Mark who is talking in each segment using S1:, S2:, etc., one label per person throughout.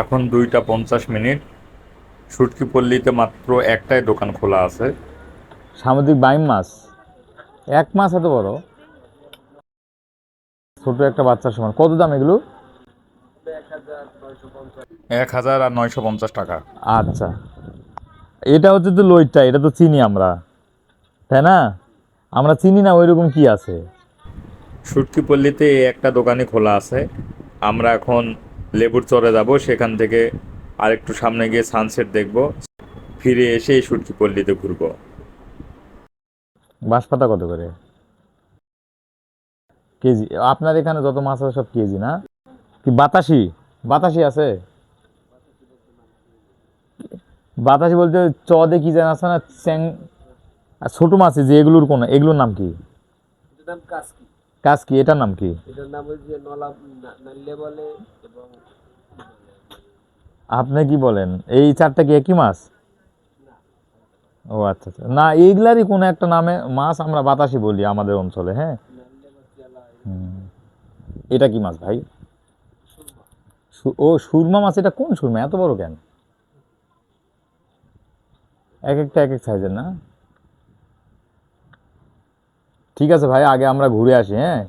S1: এখন দুইটা পঞ্চাশ মিনিট। সুটকি পল্লীতে মাত্র একটাই দোকান খোলা আছে।
S2: সামুদ্রিক বাইম মাছ। এক মাছ এত বড়? ছোট একটা বাচ্চার সমান। কত দাম এগুলো?
S1: এক হাজার আর নয়শো পঞ্চাশ টাকা।
S2: আচ্ছা। এটা হচ্ছে তো লইটটা এটা তো চিনি আমরা। তাই না? আমরা চিনি না ওইরকম কি আছে?
S1: সুটকি পল্লীতে একটা দোকানে খোলা আছে। আমরা এখন লেবুর চরে যাব সেখান থেকে আরেকটু সামনে গিয়ে সানসেট দেখব ফিরে এসে এই সুটকি পল্লীতে ঘুরবো।
S2: বাঁশপাতা কত করে? কেজি আপনার এখানে যত মাছ আছে সব কেজি না? কি বাতাসি? বাতাসি আছে? বাতাসি বলতে চ দিয়ে কি জানা আছে না চ্যাং আর ছোট মাছ যে এগুলোর কোন এগুলোর নাম কি?
S3: নাম কাসকি।
S2: কাজ কি? এটার নাম কি?
S3: এটার নাম হচ্ছে নলা নাল্লে বলে এবং
S2: আপনি কি বলেন? এই চারটা কি একই মাছ? ও আচ্ছা আচ্ছা। না এইগুলারই কোনো একটা নামে মাছ আমরা বাতাসি বলি আমাদের অঞ্চলে হ্যাঁ? এটা কি মাছ ভাই? ও সুরমা মাছ এটা কোন সুরমা? এত বড় কেন? এক একটা এক এক সাইজের না? ঠিক আছে ভাই আগে আমরা ঘুরে আসি হ্যাঁ?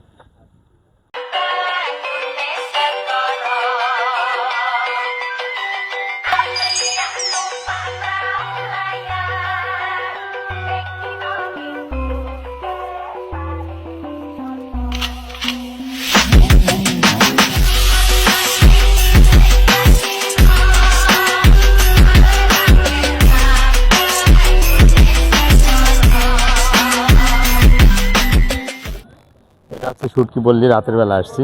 S2: সুটকি বললি রাতের বেলা আসছি।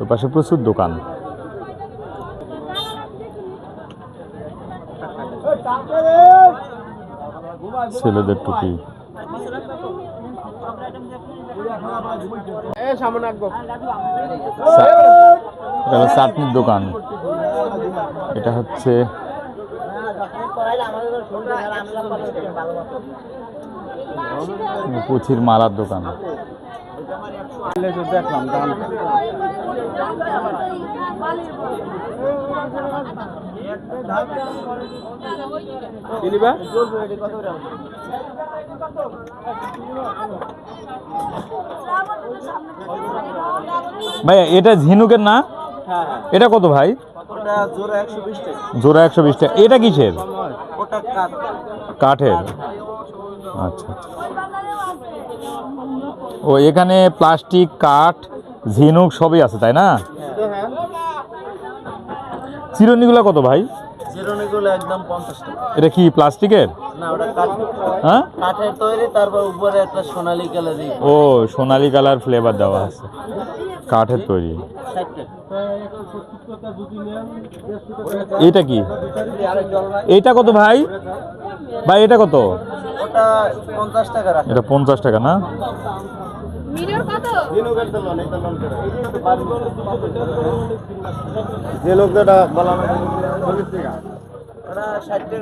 S2: ওই পাশে প্রচুর দোকান। ছেলেদের টুপি। এটা হলো চাটনির দোকান। এটা হচ্ছে পুছির মালার দোকান।
S3: দেখলাম দাম দিলিবা
S2: ভাই এটা ঝিনুকের না?
S3: হ্যাঁ হ্যাঁ।
S2: এটা কত ভাই?
S3: জোড়া একশো বিশ টাকা।
S2: এটা কিসের? কাঠের। আচ্ছা আচ্ছা। ও এখানে প্লাস্টিক কাঠ ঝিনুক সবই আছে তাই না? চিরুনিগুলো কত ভাই?
S3: চিরুনিগুলো একদম পঞ্চাশ টাকা।
S2: এটা কি প্লাস্টিকের?
S3: না ওটা
S2: হ্যাঁ?
S3: কাঠের তৈরি তারপর উপরে একটা সোনালী কালার
S2: ও সোনালি কালার ফ্লেভার দেওয়া আছে। কাঠের তৈরি। এটা কি? কত ভাই? ভাই এটা কত? এটা পঞ্চাশ টাকা না?
S3: যে লোকটা চল্লিশ টাকা। রাখে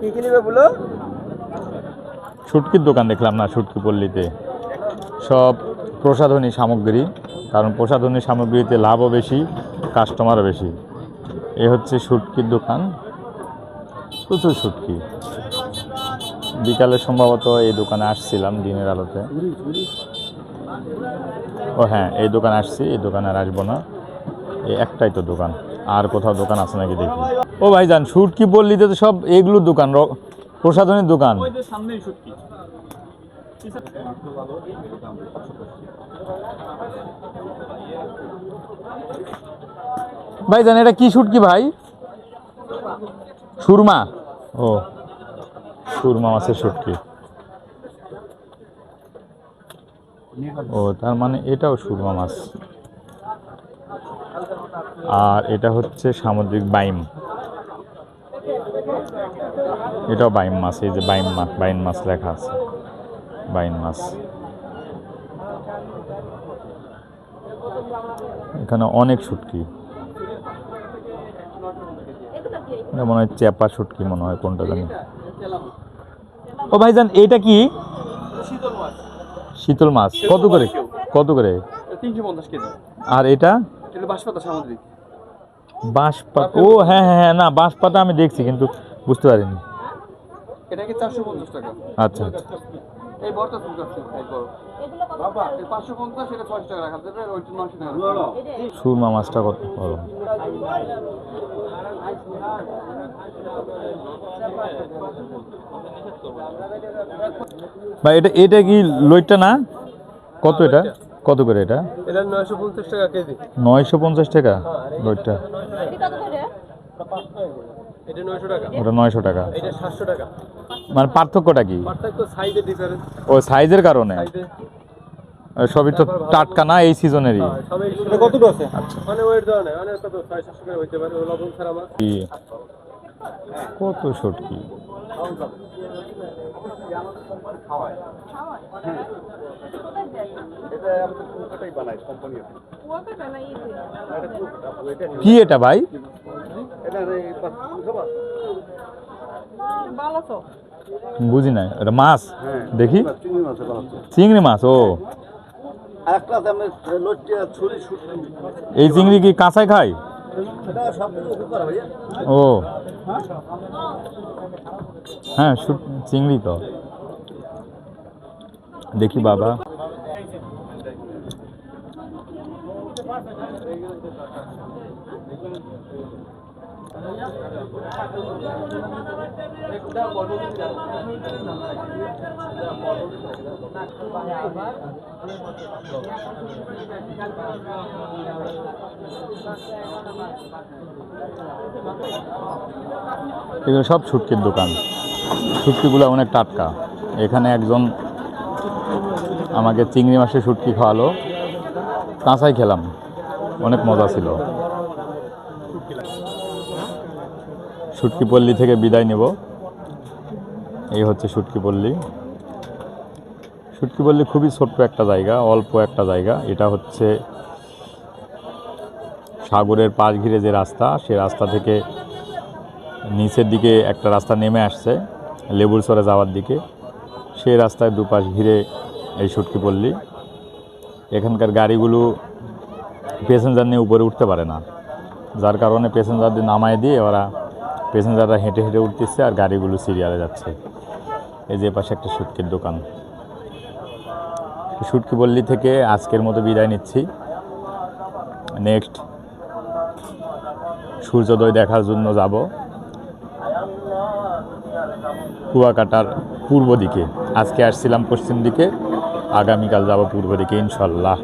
S3: কি কি নিবে বলো?
S2: শুটকির দোকান দেখলাম না শুটকি পল্লীতে। সব প্রসাধনী সামগ্রী কারণ প্রসাধনী সামগ্রীতে লাভও বেশি কাস্টমারও বেশি। এ হচ্ছে শুটকির দোকান। প্রচুর শুটকি। বিকালে সম্ভবত এই দোকানে আসছিলাম দিনের আলোতে। ও হ্যাঁ এই দোকানে আসছি এই দোকানে আর আসব না। এই একটাই তো দোকান আর কোথাও দোকান আছে নাকি দেখি। ও ভাইজান শুটকি পল্লীতে তো সব এগুলোর দোকান প্রসাধনীর দোকান। ভাই জান এটা কি শুটকি ভাই? সুরমা। ও সুরমা মাছের শুটকি ও, তার মানে এটাও সুরমা মাছ। আর এটা হচ্ছে সামুদ্রিক বাইম। এটাও বাইম মাছ, এই যে বাইম মাছ বাইন মাছ লেখা আছে। বাইন মাছ। এখানে অনেক শুটকি। মনে হয় চেপা শুটকি মনে হয়, কোনটা জানি। ও ভাইজান এটা কি? শীতল মাছ কত করে কত করে আর এটা
S3: বাঁশপাতা
S2: ও হ্যাঁ হ্যাঁ হ্যাঁ না বাঁশপাতা আমি দেখছি কিন্তু বুঝতে পারিনি
S4: এটা কি চারশো পঞ্চাশ টাকা
S2: আচ্ছা আচ্ছা
S4: এই বড়টা ফুল আছে বাবা এই পাঁচশো পঞ্চাশ এটা ছয়শো টাকা রাখা যাবে ওইটা নশো টাকা
S2: সুরমা মাছটা কত বড় ভাই এটা এটা কি লইটটা না? কত এটা? কত করে এটা?
S4: এটা নয়শো পঞ্চাশ টাকা কেজি।
S2: নয়শো পঞ্চাশ টাকা লইটটা।
S4: এটা নয়শো টাকা।
S2: ওটা নয়শো টাকা।
S4: এটা সাতশো টাকা।
S2: মানে পার্থক্যটা কি?
S4: পার্থক্য সাইজের ডিফারেন্স
S2: ও সাইজের কারণে? আর সবই তো টাটকা না এই সিজনেরই?
S4: এটা কতটুকু আছে? মানে ওয়েট দেওয়া মানে কত হইতে পারে। লবণ ছাড়া?
S2: কত সটকি? কি এটা ভাই? বুঝি নাই। এটা মাছ? দেখি।
S4: চিংড়ি
S2: মাছ ও। এই চিংড়ি কি কাঁচাই খায়? ও। হ্যাঁ চিংড়ি তো। দেখি বাবা। এগুলো সব ছুটকির দোকান। শুটকিগুলো অনেক টাটকা। এখানে একজন আমাকে চিংড়ি মাছের শুটকি খাওয়ালো। কাঁচাই খেলাম। অনেক মজা ছিল। শুটকি পল্লী থেকে বিদায় নেব। এই হচ্ছে শুটকি পল্লী। খুবই ছোট্ট একটা জায়গা, অল্প একটা জায়গা। এটা হচ্ছে সাগরের পাশ ঘিরে যে রাস্তা, সে রাস্তা থেকে নিচের দিকে একটা রাস্তা নেমে আসছে লেবুর সরে যাওয়ার দিকে। সেই রাস্তায় দুপাশ ঘিরে এই সুটকিপল্লী এখানকার গাড়িগুলো প্যাসেঞ্জার নিয়ে উপরে উঠতে পারে না। যার কারণে প্যাসেঞ্জারদের নামায় দিয়ে ওরা প্যাসেঞ্জাররা হেঁটে হেঁটে উঠতেছে আর গাড়িগুলো সিরিয়ালে যাচ্ছে। এই যে পাশে একটা সুটকির দোকান। সুটকি পল্লী থেকে আজকের মতো বিদায় নিচ্ছি। নেক্সট সূর্যোদয় দেখার জন্য যাব। কুয়াকাটার পূর্ব দিকে। আজকে আসছিলাম পশ্চিম দিকে, আগামীকাল যাব পূর্ব দিকে, ইনশাল্লাহ।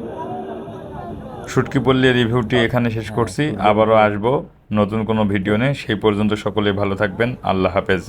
S2: শুটকি পল্লী রিভিউটি এখানে শেষ করছি। আবারও আসব। নতুন কোনো ভিডিও নেই সেই পর্যন্ত সকলে ভালো থাকবেন। আল্লাহ হাফেজ।